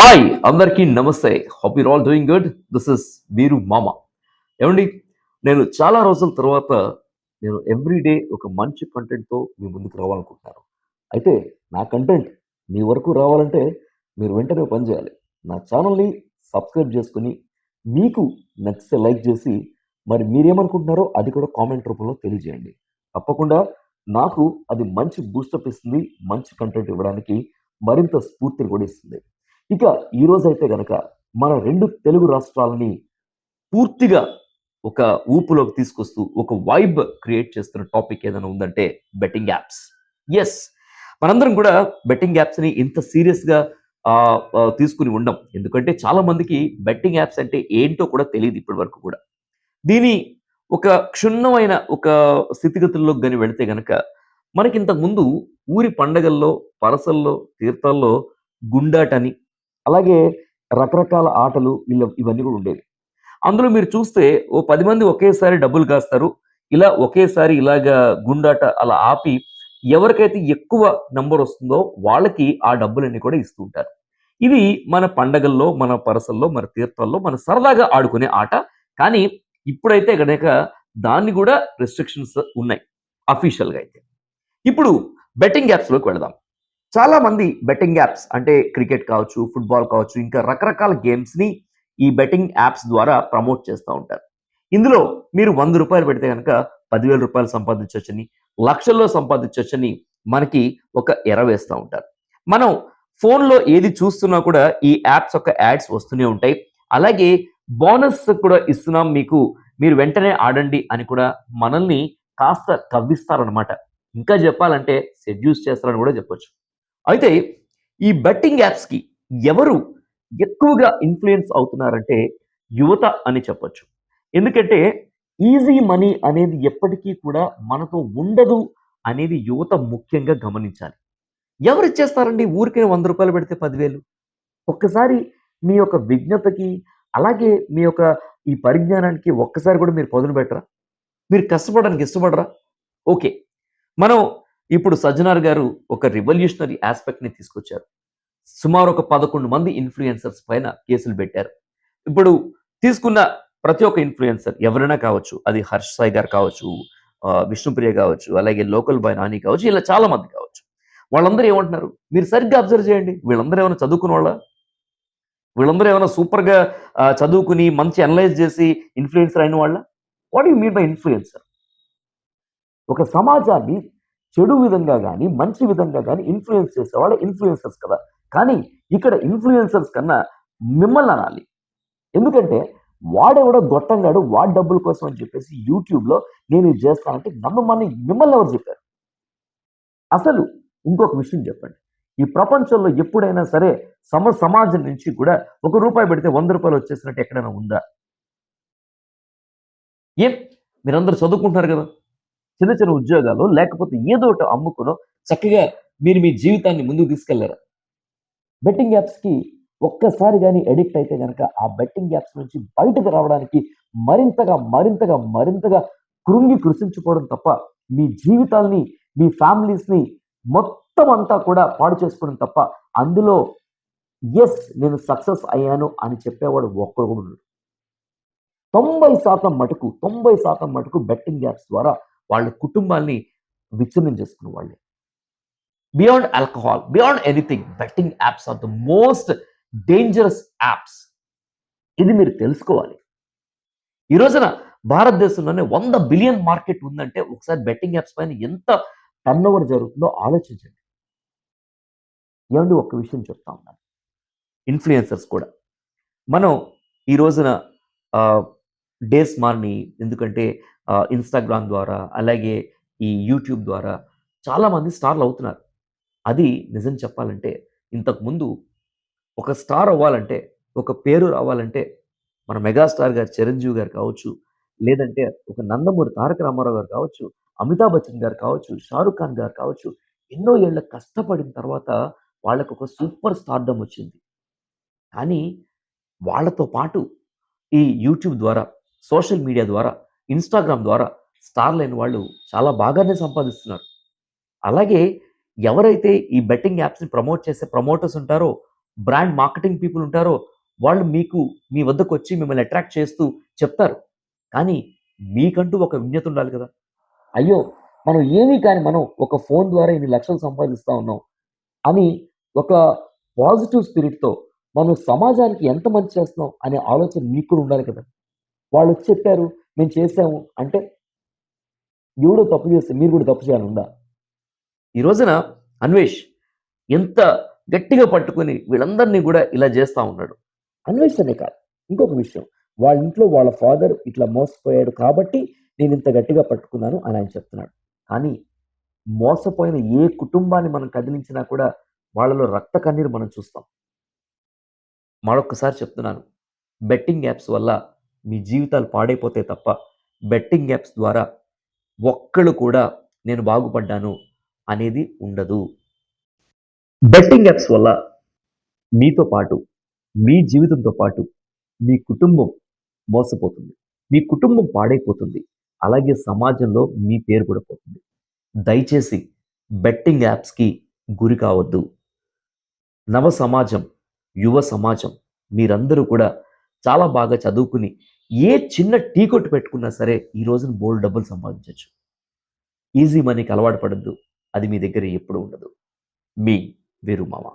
Hi అందరికీ నమస్తే. Hope you're all doing good this is Veeru మామ ఏమండి నేను చాలా రోజుల తర్వాత నేను ఎవ్రీడే ఒక మంచి కంటెంట్తో మీ ముందుకు రావాలనుకుంటున్నాను. అయితే నా కంటెంట్ మీ వరకు రావాలంటే మీరు వెంటనే పని చేయాలి. నా ఛానల్ని సబ్స్క్రైబ్ చేసుకుని మీకు నచ్చితే లైక్ చేసి మరి మీరేమనుకుంటున్నారో అది కూడా కామెంట్ రూపంలో తెలియజేయండి. తప్పకుండా నాకు అది మంచి బూస్టప్ ఇస్తుంది మంచి కంటెంట్ ఇవ్వడానికి మరింత స్ఫూర్తిని కూడా ఇస్తుంది. ఇక ఈరోజు అయితే గనక మన రెండు తెలుగు రాష్ట్రాలని పూర్తిగా ఒక ఊపులోకి తీసుకొస్తూ ఒక వైబ్ క్రియేట్ చేస్తున్న టాపిక్ ఏదైనా ఉందంటే బెట్టింగ్ యాప్స్ ఎస్ మనందరం కూడా బెట్టింగ్ యాప్స్ని ఇంత సీరియస్గా తీసుకుని ఉండం. ఎందుకంటే చాలా మందికి బెట్టింగ్ యాప్స్ అంటే ఏంటో కూడా తెలియదు ఇప్పటి వరకు కూడా. దీని ఒక క్షుణ్ణమైన ఒక స్థితిగతుల్లో కానీ వెళితే గనక మనకి ఇంతకుముందు ఊరి పండగల్లో పరసల్లో తీర్థాల్లో గుండాటని అలాగే రకరకాల ఆటలు ఇలా ఇవన్నీ కూడా ఉండేవి. అందులో మీరు చూస్తే ఓ పది మంది ఒకేసారి డబ్బులు కాస్తారు. ఇలా ఒకేసారి ఇలాగా గుండాట అలా ఆపి ఎవరికైతే ఎక్కువ నంబర్ వస్తుందో వాళ్ళకి ఆ డబ్బులన్నీ కూడా ఇస్తూ ఉంటారు. ఇది మన పండగల్లో మన పరసల్లో మన తీర్థాల్లో మన సరదాగా ఆడుకునే ఆట. కానీ ఇప్పుడైతే గనక దాన్ని కూడా రెస్ట్రిక్షన్స్ ఉన్నాయి అఫీషియల్గా అయితే. ఇప్పుడు బెట్టింగ్ యాప్స్లోకి వెళదాం. చాలా మంది బెట్టింగ్ యాప్స్ అంటే క్రికెట్ కావచ్చు ఫుట్బాల్ కావచ్చు ఇంకా రకరకాల గేమ్స్ని ఈ బెట్టింగ్ యాప్స్ ద్వారా ప్రమోట్ చేస్తూ ఉంటారు. ఇందులో మీరు వంద రూపాయలు పెడితే కనుక పదివేల రూపాయలు సంపాదించవచ్చని లక్షల్లో సంపాదించవచ్చని మనకి ఒక ఎర వేస్తూ ఉంటారు. మనం ఫోన్లో ఏది చూస్తున్నా కూడా ఈ యాప్స్ యొక్క యాడ్స్ వస్తూనే ఉంటాయి. అలాగే బోనస్ కూడా ఇస్తున్నాం మీకు మీరు వెంటనే ఆడండి అని కూడా మనల్ని కాస్త కవ్విస్తారనమాట ఇంకా చెప్పాలంటే సెడ్యూస్ చేస్తారని కూడా చెప్పొచ్చు. అయితే ఈ బెట్టింగ్ యాప్స్కి ఎవరు ఎక్కువగా ఇన్ఫ్లుయెన్స్ అవుతున్నారంటే యువత అని చెప్పొచ్చు. ఎందుకంటే ఈజీ మనీ అనేది ఎప్పటికీ కూడా మనతో ఉండదు అనేది యువత ముఖ్యంగా గమనించాలి. ఎవరు ఇచ్చేస్తారండి? ఊరికే వంద రూపాయలు పెడితే పదివేలు. ఒక్కసారి మీ యొక్క విజ్ఞతకి అలాగే మీ యొక్క ఈ పరిజ్ఞానానికి ఒక్కసారి కూడా మీరు పదును పెట్టరా? మీరు కష్టపడడానికి ఇష్టపడరా? ఓకే. మనం ఇప్పుడు సజ్జనార్ గారు ఒక రివల్యూషనరీ ఆస్పెక్ట్ని తీసుకొచ్చారు. సుమారు ఒక పదకొండు మంది ఇన్ఫ్లుయెన్సర్స్ పైన కేసులు పెట్టారు. ఇప్పుడు తీసుకున్న ప్రతి ఒక్క ఇన్ఫ్లుయెన్సర్ ఎవరైనా కావచ్చు అది హర్ష్ సాయి గారు కావచ్చు విష్ణుప్రియ కావచ్చు అలాగే లోకల్ బాయ్ నాని కావచ్చు ఇలా చాలా మంది కావచ్చు. వాళ్ళందరూ ఏమంటున్నారు? మీరు సరిగ్గా అబ్జర్వ్ చేయండి. వీళ్ళందరూ ఏమైనా చదువుకున్న వాళ్ళ? వీళ్ళందరూ ఏమైనా సూపర్గా చదువుకుని మంచి అనలైజ్ చేసి ఇన్ఫ్లుయెన్సర్ అయిన వాళ్ళ? What you mean by influencer ఒక సమాజాన్ని చెడు విధంగా కానీ మంచి విధంగా కానీ ఇన్ఫ్లుయెన్స్ చేసేవాళ్ళు ఇన్ఫ్లుయెన్సర్స్ కదా. కానీ ఇక్కడ ఇన్ఫ్లుయెన్సర్స్ కన్నా మిమ్మల్ని అనాలి. ఎందుకంటే వాడెవడో గొట్టంగాడు వాడి డబ్బుల కోసం అని చెప్పేసి యూట్యూబ్లో నేను ఇది చేస్తానంటే నమ్మమని మిమ్మల్ని ఎవరు చెప్పారు? అసలు ఇంకొక విషయం చెప్పండి. ఈ ప్రపంచంలో ఎప్పుడైనా సరే సమ సమాజం నుంచి కూడా ఒక రూపాయి పెడితే వంద రూపాయలు వచ్చేసినట్టు ఎక్కడైనా ఉందా? ఏం? మీరందరూ చదువుకుంటున్నారు కదా. చిన్న చిన్న ఉద్యోగాలు లేకపోతే ఏదో ఒకటి అమ్ముకునో చక్కగా మీరు మీ జీవితాన్ని ముందుకు తీసుకెళ్ళారు. బెట్టింగ్ యాప్స్కి ఒక్కసారి కానీ ఎడిక్ట్ అయితే కనుక ఆ బెట్టింగ్ యాప్స్ నుంచి బయటకు రావడానికి మరింతగా మరింతగా మరింతగా కృంగి కృషించుకోవడం తప్ప మీ జీవితాల్ని మీ ఫ్యామిలీస్ని మొత్తం అంతా కూడా పాడు చేసుకోవడం తప్ప అందులో ఎస్ నేను సక్సెస్ అయ్యాను అని చెప్పేవాడు ఒక్కడు కూడా ఉన్నాడు తొంభై శాతం మటుకు తొంభై శాతం మటుకు బెట్టింగ్ యాప్స్ ద్వారా వాళ్ళ కుటుంబాల్ని విచ్ఛిన్నం చేసుకున్న వాళ్ళే. Beyond alcohol beyond anything betting apps are the most dangerous apps ఇది మీరు తెలుసుకోవాలి. ఈ రోజున భారతదేశంలోనే వంద బిలియన్ మార్కెట్ ఉందంటే ఒకసారి బెట్టింగ్ యాప్స్ పైన ఎంత టర్న్ ఓవర్ జరుగుతుందో ఆలోచించండి. ఏమండి ఒక్క విషయం చెప్తా ఉన్నాను. ఇన్ఫ్లుయెన్సర్స్ కూడా. మనం ఈ రోజున డేస్ మార్ని ఎందుకంటే ఇన్స్టాగ్రామ్ ద్వారా అలాగే ఈ యూట్యూబ్ ద్వారా చాలామంది స్టార్లు అవుతున్నారు. అది నిజం చెప్పాలంటే ఇంతకుముందు ఒక స్టార్ అవ్వాలంటే ఒక పేరు రావాలంటే మన మెగాస్టార్ గారు చిరంజీవి గారు కావచ్చు లేదంటే ఒక నందమూరి తారక రామారావు గారు కావచ్చు అమితాబ్ బచ్చన్ గారు కావచ్చు షారుఖ్ ఖాన్ గారు కావచ్చు ఎన్నో ఏళ్ళ కష్టపడిన తర్వాత వాళ్ళకు ఒక సూపర్ స్టార్డమ్ వచ్చింది. కానీ వాళ్ళతో పాటు ఈ యూట్యూబ్ ద్వారా సోషల్ మీడియా ద్వారా ఇన్స్టాగ్రామ్ ద్వారా స్టార్ లేని వాళ్ళు చాలా బాగానే సంపాదిస్తున్నారు. అలాగే ఎవరైతే ఈ బెట్టింగ్ యాప్స్ని ప్రమోట్ చేసే ప్రమోటర్స్ ఉంటారో బ్రాండ్ మార్కెటింగ్ పీపుల్ ఉంటారో వాళ్ళు మీకు మీ వద్దకు వచ్చి మిమ్మల్ని అట్రాక్ట్ చేస్తూ చెప్తారు. కానీ మీకంటూ ఒక విజ్ఞత ఉండాలి కదా. అయ్యో మనం ఏమీ కానీ మనం ఒక ఫోన్ ద్వారా ఇన్ని లక్షలు సంపాదిస్తూ ఉన్నాం అని ఒక పాజిటివ్ స్పిరిట్తో మనం సమాజానికి ఎంత మంచి చేస్తున్నాం అనే ఆలోచన మీకు కూడా ఉండాలి కదా. వాళ్ళు వచ్చి చెప్పారు మేము చేసాము అంటే ఎవడో తప్పు చేస్తే మీరు కూడా తప్పు చేయాలి ఉందా? ఈ రోజున అన్వేష్ ఎంత గట్టిగా పట్టుకొని వీళ్ళందరినీ కూడా ఇలా చేస్తూ ఉన్నాడు. అన్వేష్ అనే కాదు ఇంకొక విషయం. వాళ్ళ ఇంట్లో వాళ్ళ ఫాదర్ ఇట్లా మోసపోయాడు కాబట్టి నేను ఇంత గట్టిగా పట్టుకున్నాను అని ఆయన చెప్తున్నాడు. కానీ మోసపోయిన ఏ కుటుంబాన్ని మనం కదిలించినా కూడా వాళ్ళలో రక్త కన్నీరు మనం చూస్తాం. మరొకసారి చెప్తున్నాను బెట్టింగ్ యాప్స్ వల్ల మీ జీవితాలు పాడైపోతే తప్ప బెట్టింగ్ యాప్స్ ద్వారా ఒక్కళ్ళు కూడా నేను బాగుపడ్డాను అనేది ఉండదు. బెట్టింగ్ యాప్స్ వల్ల మీతో పాటు మీ జీవితంతో పాటు మీ కుటుంబం మోసపోతుంది. మీ కుటుంబం పాడైపోతుంది. అలాగే సమాజంలో మీ పేరు కూడా పోతుంది. దయచేసి బెట్టింగ్ యాప్స్కి గురి కావద్దు. నవ సమాజం యువ సమాజం మీరందరూ కూడా చాలా బాగా చదువుకుని ఏ చిన్న టీ కొట్టు పెట్టుకున్నా సరే ఈ రోజున బోల్డ్ డబ్బులు సంపాదించవచ్చు ఈజీ మనీకి అలవాటు పడద్దు. అది మీ దగ్గర ఎప్పుడు ఉండదు. మీ వీరు మామ